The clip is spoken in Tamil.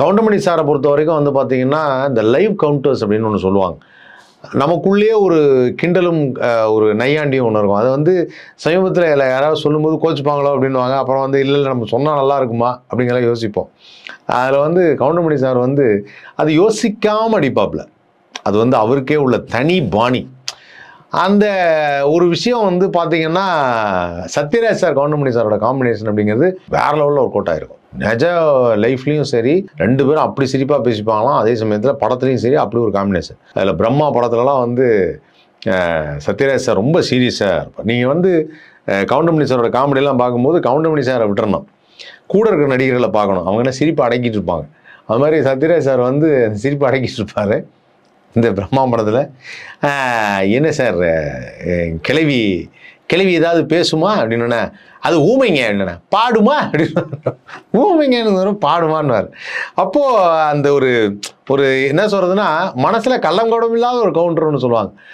கவுண்டமணி சாரை பொறுத்த வரைக்கும் வந்து பார்த்தீங்கன்னா இந்த லைவ் கவுண்டர்ஸ் அப்படின்னு ஒன்று சொல்லுவாங்க. நமக்குள்ளேயே ஒரு கிண்டலும் ஒரு நையாண்டியும் ஒன்று இருக்கும். அதை வந்து சமீபத்தில் இல்லை யாராவது சொல்லும்போது கோச்சிப்பாங்களோ அப்படின்வாங்க அப்புறம் வந்து இல்லை இல்லை நம்ம சொன்னால் நல்லா இருக்குமா? அப்படிங்கிற யோசிப்போம். அதில் வந்து கவுண்டமணி சார் வந்து அது யோசிக்காமல் அடிப்பாப்பில் அது வந்து அவருக்கே உள்ள தனி பாணி. அந்த ஒரு விஷயம் வந்து பார்த்திங்கன்னா சத்யராஜ் சார் கவுண்டமணி சாரோட காம்பினேஷன் அப்படிங்கிறது வேற லெவலில் ஒரு கோட்டாக இருக்கும் நெஜ லைஃப்லையும் சரி ரெண்டு பேரும் அப்படி சிரிப்பாக பேசிப்பாங்களாம். அதே சமயத்தில் படத்துலையும் சரி அப்படி ஒரு காம்பினேஷன் அதில் பிரம்மா படத்துலலாம் வந்து சத்யராஜ் சார் ரொம்ப சீரியஸாக இருப்பார். நீங்கள் வந்து கவுண்டமணி சாரோட காமெடியெல்லாம் பார்க்கும்போது கவுண்டமணி சாரை விட்டுறணும். கூட இருக்கிற நடிகர்களை பார்க்கணும். அவங்க என்ன சிரிப்பை அடக்கிட்டு இருப்பாங்க. அது மாதிரி சத்யராஜ் சார் வந்து அந்த சிரிப்பை அடக்கிட்டு இருப்பார். இந்த பிரம்மா படத்தில். என்ன சார் கிளவி கிழவி ஏதாவது பேசுமா? அப்படின்னா அது ஊமைங்க என்னண்ணா பாடுமா? அப்படின்னு ஊமைங்கன்னு பாடுமான்னு அப்போது அந்த ஒரு ஒரு என்ன சொல்கிறதுனா மனசில் கள்ளங்கோடம் இல்லாத ஒரு கவுண்டர்னு சொல்லுவாங்க.